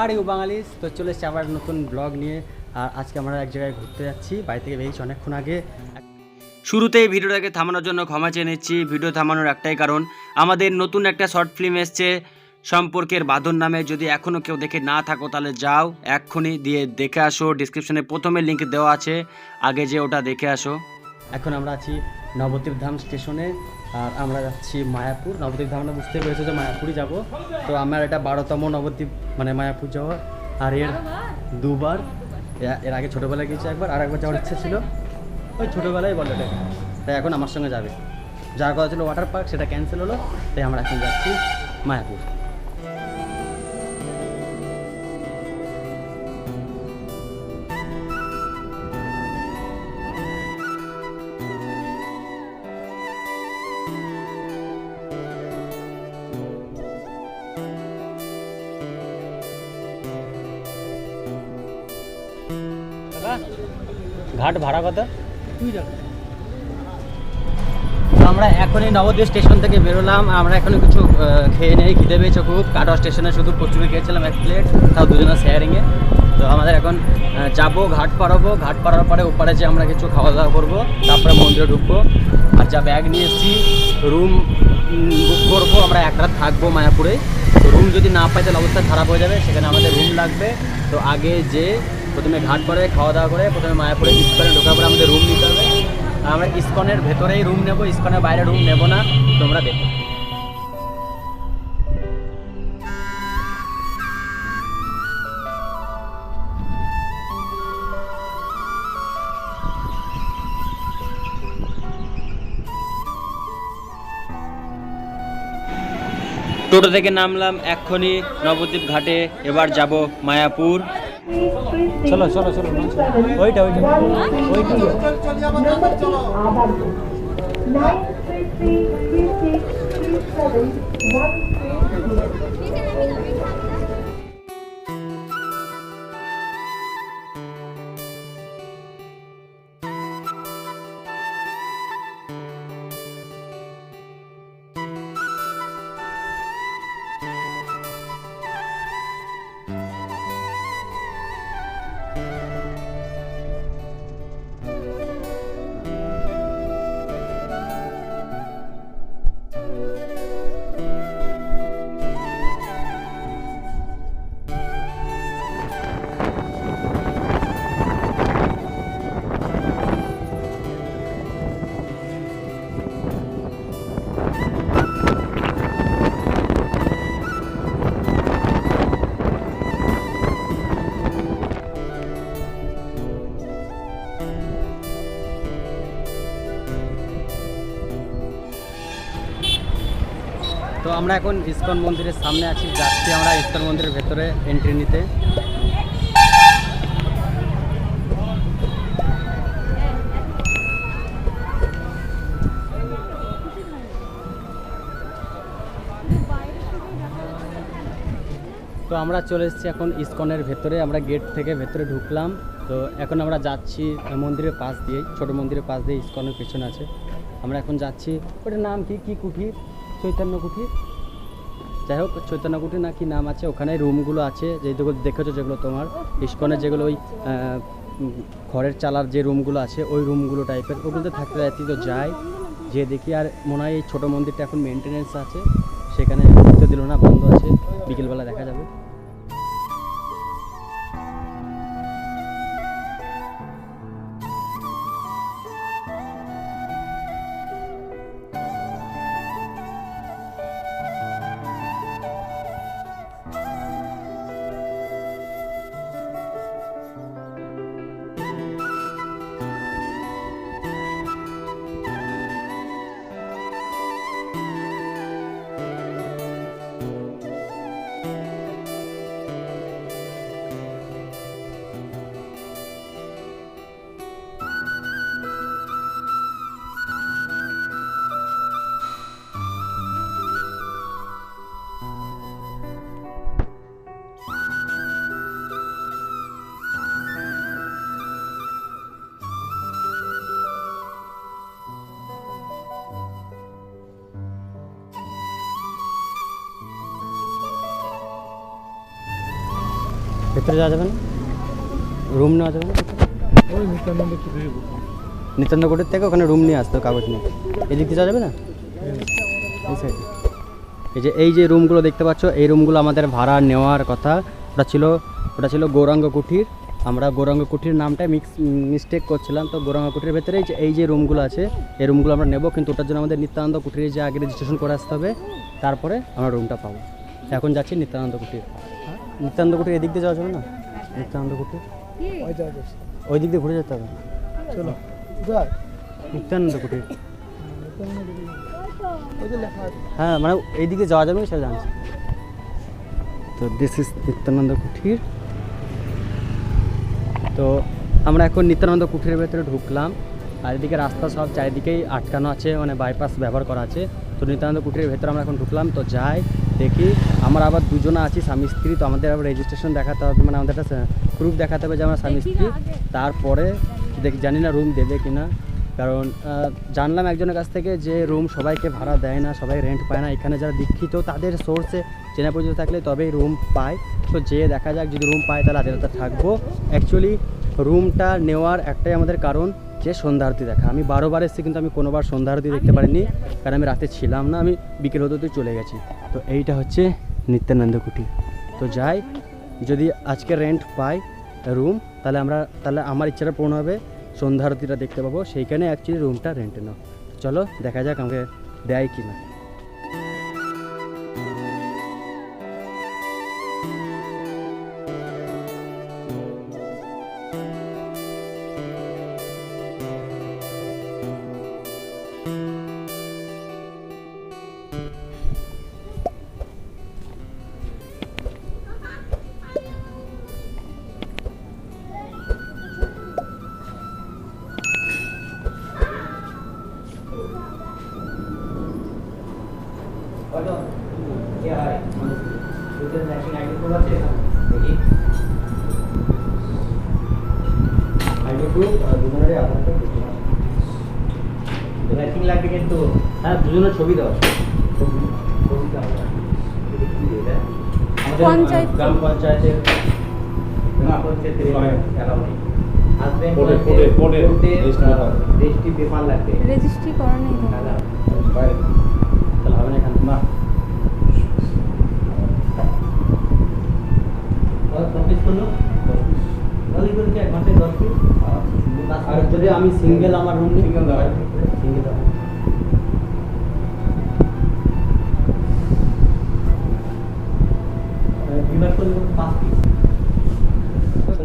Are you বাঙালিস? তো চলে এসেছি আবার নতুন ব্লগ নিয়ে। আর আজকে আমরা এক জায়গায় ঘুরতে যাচ্ছি। বাড়ি থেকে বেরিয়েছি অনেকক্ষণ আগে। শুরুতেই ভিডিওটাকে থামানোর জন্য ক্ষমা চেয়ে নিচ্ছি। ভিডিও থামানোর একটাই কারণ আমাদের নতুন একটা শর্ট ফিল্ম এসছে সম্পর্কের বাঁধন নামে। যদি এখনও কেউ দেখে না থাকো তাহলে যাও এক্ষুনি দিয়ে দেখে আসো। ডিসক্রিপশনে প্রথমে লিঙ্ক দেওয়া আছে। আগে যে ওটা দেখে আসো। এখন আমরা আছি নবদ্বীপ ধাম স্টেশনে, আর আমরা যাচ্ছি মায়াপুর। নবদ্বীপ ধাম আমরা বুঝতে পেরেছি যে মায়াপুরই যাব। তো আমার এটা বারোতম নবদ্বীপ মানে মায়াপুর যাওয়া আর এর দুবার এর আগে ছোটোবেলায় গেছি একবার, আর একবার যাওয়ার ইচ্ছে ছিল। ওই ছোটোবেলায় বলো এটাকে তাই এখন আমার সঙ্গে যাবে। যার কথা ছিল ওয়াটার পার্ক সেটা ক্যান্সেল হলো। তাই আমরা এখন যাচ্ছি মায়াপুর। ঘাট ভাড়া কত? আমরা এখনই নবদ্বীপ স্টেশন থেকে বেরোলাম। আমরা এখনই কিছু খেয়ে নেই খিদে পেয়েছে খুব। কাটোয়া স্টেশনে শুধু কচুরি খেয়েছিলাম এক প্লেট তাও দুজনের শেয়ারিংয়ে তো আমাদের এখন যাব ঘাট পাড়াবো। ঘাট পাড়ার পরে ওপারে যে আমরা কিছু খাওয়া দাওয়া করব তারপরে মন্দিরে ঢুকবো। আর যা ব্যাগ নিয়ে এসেছি রুম বুক করব। আমরা এক রাত থাকব মায়াপুরে। রুম যদি না পাই তাহলে অবস্থা খারাপ হয়ে যাবে। সেখানে আমাদের রুম লাগবে। তো আগে যে প্রথমে ঘাট করে খাওয়া দাওয়া করে, প্রথমে মায়াপুরে ইস্কনে ঢোকার পরে আমাদের রুম নিতে হবে। আমরা ইস্কনের ভেতরেই রুম নেব, ইস্কনের বাইরে রুম নেব না, তোমরা দেখো। টোটো থেকে নামলাম এক্ষুনি নবদ্বীপ ঘাটে, এবার যাব মায়াপুর। চলো চলো চলো ওইটা ওইটা ওইটা nine তো আমরা এখন ইস্কন মন্দিরের সামনে আছি, যাচ্ছি আমরা ইস্কন মন্দিরের ভেতরে এন্ট্রি নিতে। তো আমরা চলে এসেছি এখন ইস্কনের ভেতরে, আমরা গেট থেকে ভেতরে ঢুকলাম। তো এখন আমরা যাচ্ছি মন্দিরের পাশ দিয়ে ছোট মন্দিরের পাশ দিয়ে ইস্কনের পেছনে আছে। আমরা এখন যাচ্ছি, ওটার নাম কি? কি কুঠির চৈতন্য কুঠির যাই হোক, চৈতন্য কুঠি না কি নাম আছে? ওখানে রুমগুলো আছে যেগুলো দেখেছ, যেগুলো তোমার ইস্কনের যেগুলো ওই ঘরের চালার যে রুমগুলো আছে, ওই রুমগুলো টাইপের, ওগুলোতে থাকতে যাচ্ছি তো যাই যে দেখি আর মনে হয় এই ছোটো মন্দিরটা এখন মেনটেনেন্স আছে, সেখানে দিল না, বন্ধ আছে, বিকেলবেলা দেখা যাবে। ভেতরে যাওয়া যাবে না? রুম নেওয়া যাবে না নিত্যান্ত কোটের থেকে ওখানে রুম নিয়ে আসতো কাগজ নিয়ে। এদিক দিয়ে যাওয়া যাবে না? এই এই যে এই যে রুমগুলো দেখতে পাচ্ছ, এই রুমগুলো আমাদের ভাড়া নেওয়ার কথা। ওটা ছিল ওটা ছিল গৌরাঙ্গ কুঠির। আমরা গৌরাঙ্গ কুঠির নামটা মিক্স মিস্টেক করছিলাম। তো গৌরাঙ্গ কুঠির ভেতরে যে, এই যে রুমগুলো আছে, এই রুমগুলো আমরা নেব, কিন্তু ওটার জন্য আমাদের নিত্যানন্দ কুঠিরে যে আগে রেজিস্ট্রেশন করে আসতে হবে, তারপরে আমরা রুমটা পাবো। এখন যাচ্ছি নিত্যানন্দ কুঠির। নিত্যানন্দ কুঠির এদিক দিয়ে যাওয়া যাবে না? নিত্যানন্দ কুঠির ওই দিক দিয়ে ঘুরে যেতে হবে। চলো। নিত্যানন্দ কুঠির আছে হ্যাঁ মানে এই দিকে যাওয়া যাবে সেটা জানছি। তো দিস ইজ নিত্যানন্দ কুঠির তো আমরা এখন নিত্যানন্দ কুঠিরের ভেতরে ঢুকলাম। আর এদিকে রাস্তা সব চারিদিকেই আটকানো আছে মানে বাইপাস ব্যবহার করা আছে। তো নিত্যানন্দ কুঠিরের ভেতরে আমরা এখন ঢুকলাম। তো যাই। দেখি। আমরা আবার দুজনে আছি স্বামী স্ত্রী তো আমাদের আবার রেজিস্ট্রেশন দেখাতে হবে মানে আমাদের একটা প্রুফ দেখাতে হবে যে আমরা স্বামী স্ত্রী। তারপরে দেখি জানি না রুম দেবে কি না কারণ জানলাম একজনের কাছ থেকে যে রুম সবাইকে ভাড়া দেয় না সবাই রেন্ট পায় না। এখানে যারা দীক্ষিত তাদের সোর্সে চেনা পরিচিত থাকলে তবেই রুম পায়। তো যে দেখা যাক যদি রুম পায় তাহলে আজকে থাকব। অ্যাকচুয়ালি রুমটা নেওয়ার একটাই আমাদের কারণ। যে সন্ধ্যা আরতি দেখা। আমি বারোবার এসেছি, কিন্তু আমি কোনোবার সন্ধ্যা আরতি দেখতে পারিনি, কারণ আমি রাতে ছিলাম না, আমি বিকেল হতে হতে চলে গেছি। তো এইটা হচ্ছে নিত্যানন্দ কুটি। তো যাই, যদি আজকে রেন্ট পাই রুম তাহলে আমরা, তাহলে আমার ইচ্ছাটা পূর্ণ হবে সন্ধ্যা আরতিটা দেখতে পাবো, সেইখানে অ্যাকচুয়ালি রুমটা রেন্টে নাও। চলো, দেখা যাক আমাকে দেয় কি না দুজনের ছবি দাও পঞ্চায়েত। গ্রাম পঞ্চায়েতের গ্রাম নেই রেজিস্টার পেপার লাগবে। রেজিস্ট্রি করা নেই। তাহলে হবে না এখান। না। আর যদি আমি সিঙ্গেল আমার রুম দাও। সিঙ্গেল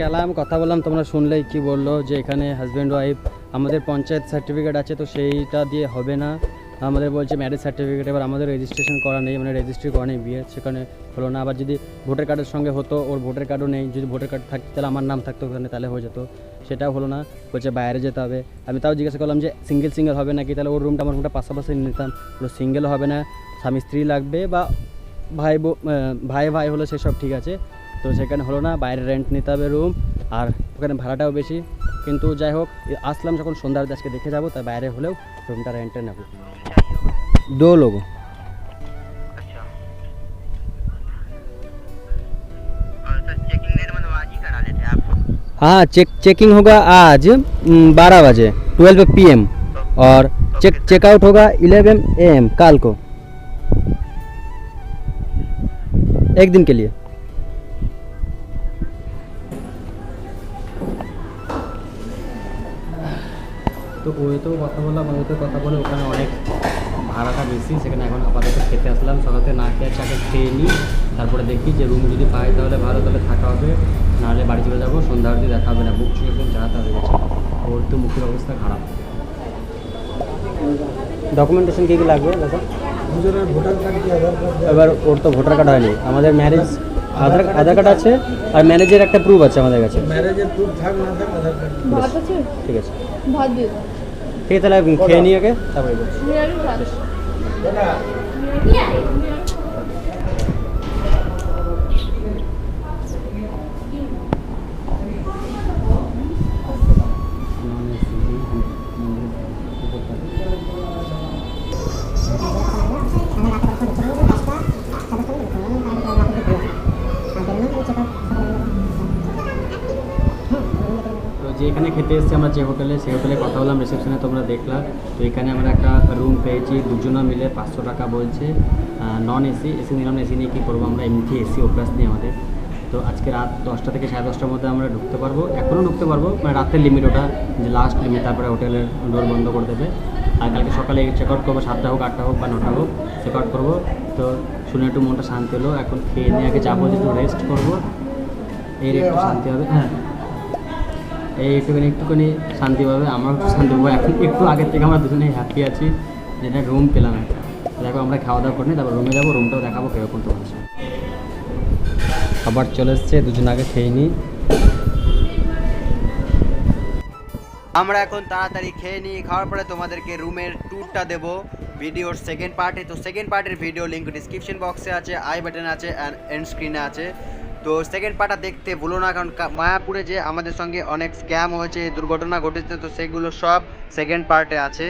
গেলাম, কথা বললাম, তোমরা শুনলেই কি বলল যে এখানে হাজব্যান্ড ওয়াইফ আমাদের পঞ্চায়েত সার্টিফিকেট আছে তো সেইটা দিয়ে হবে না। আমাদের বলছে ম্যারেজ সার্টিফিকেট এবার আমাদের রেজিস্ট্রেশন করা নেই মানে রেজিস্ট্রি করা নেই, বিয়ে সেখানে হলো না। আবার যদি ভোটার কার্ডের সঙ্গে হতো, ওর ভোটার কার্ডও নেই, যদি ভোটার কার্ড থাকতো, তাহলে আমার নাম থাকতো ওখানে, তাহলে হয়ে যেত। সেটাও হলো না, বলছে বাইরে যেতে হবে। আমি তাও জিজ্ঞাসা করলাম যে সিঙ্গেল সিঙ্গেল হবে নাকি? তাহলে ওর রুমটা আমার রুমটা পাশাপাশি নিতাম। ওর সিঙ্গেল হবে না, স্বামী, স্ত্রী লাগবে বা ভাই ভাই ভাই হলো সেসব ঠিক আছে। তো সেখানে হলো না বাইরে রেন্ট নিতে হবে রুম আর ওখানে ভাড়াটাও বেশি কিন্তু যাই হোক এ- আসলাম যখন সন্ধ্যার আজকে দেখে যাবো তাই বাইরে হলেও রুমটা রেন্টে নেবো दो लोगों हाँ चेक चेकिंग होगा आज बारह बजे ट्वेल्व पी एम और चेक चेकआउट होगा इलेवन ए एम कल को एक दिन के लिए তো ওয়েতেও কথা বললাম ওয়েতে কথা বলে ওখানে অনেক ভাড়াটা বেশি সেখানে এখন আপাতত খেতে আসলাম। সকালে না খেয়ে চাকে খেয়ে নিই তারপরে দেখি যে রুম যদি পাই তাহলে ভালো তাহলে থাকা হবে। নাহলে বাড়ি চলে যাব সন্ধ্যা অবধি দেখা হবে না বুক চুকে একদম চাহাতে হয়ে গেছে ওর তো মুখের অবস্থা খারাপ। ডকুমেন্টেশন কী কী লাগবে দাদা? ভোটার কার্ড কি আধার কার্ড এবার ওর তো ভোটার কার্ড হয়নি। আমাদের ম্যারেজ আধার আধার কার্ড আছে আর ম্যারেজের একটা প্রুফ আছে আমাদের কাছে। ম্যারেজের প্রুফ থাক না থাক আধার কার্ড ঠিক আছে। ভাত দিয়ে দাও ঠিক তাহলে খেয়ে নিয়ে আগে তারপরে এখানে খেতে এসেছি আমরা যে হোটেলে, সেই হোটেলে কথা বললাম রিসেপশনে তোমরা দেখলা। তো এখানে আমরা একটা রুম পেয়েছি, দুজনা মিলে পাঁচশো টাকা বলছে। নন এসি এসি নিলাম এসি নিয়ে কী করব আমরা? এমনি এসি অভ্যাস নিয়ে আমাদের। তো আজকে রাত দশটা থেকে সাড়ে দশটার মধ্যে আমরা ঢুকতে পারব। এখনও ঢুকতে পারব মানে রাতের লিমিট ওটা, যে লাস্ট লিমিট তারপরে হোটেলের ডোর বন্ধ করে দেবে। আর কালকে সকালে চেক আউট করব, সাতটা হোক, আটটা হোক বা নটা হোক চেক আউট করব। তো শুনে একটু মনটা শান্তি হলো। এখন খেয়ে নিয়ে আগে যাব যে একটু রেস্ট করব। এর একটু শান্তি হবে। হ্যাঁ। এই একটুখানি শান্তি পাবে আমার শান্তি পাবো এখন একটু আগের থেকে আমরা দুজনেই হ্যাপি আছি, যেটা রুম পেলাম একটা। দেখো, আমরা খাওয়া দাওয়া করি তারপর রুমে যাব রুমটাও দেখাবো কীরকম তোমার খাবার চলে এসছে, দুজন আগে খেয়ে নিই। আমরা এখন তাড়াতাড়ি খেয়ে নিই, খাওয়ার পরে তোমাদেরকে রুমের ট্যুরটা দেব, ভিডিওর সেকেন্ড পার্টে তো সেকেন্ড পার্টের ভিডিও লিঙ্ক ডিসক্রিপশন বক্সে আছে আই বাটনে আছে অ্যান্ড এন্ড স্ক্রিনে আছে। তো সেকেন্ড পার্টটা দেখতে ভুলো না, কারণ মায়াপুরে যে আমাদের সঙ্গে অনেক স্ক্যাম হয়েছে, দুর্ঘটনা ঘটেছে, তো সেগুলো সব সেকেন্ড পার্টে আছে।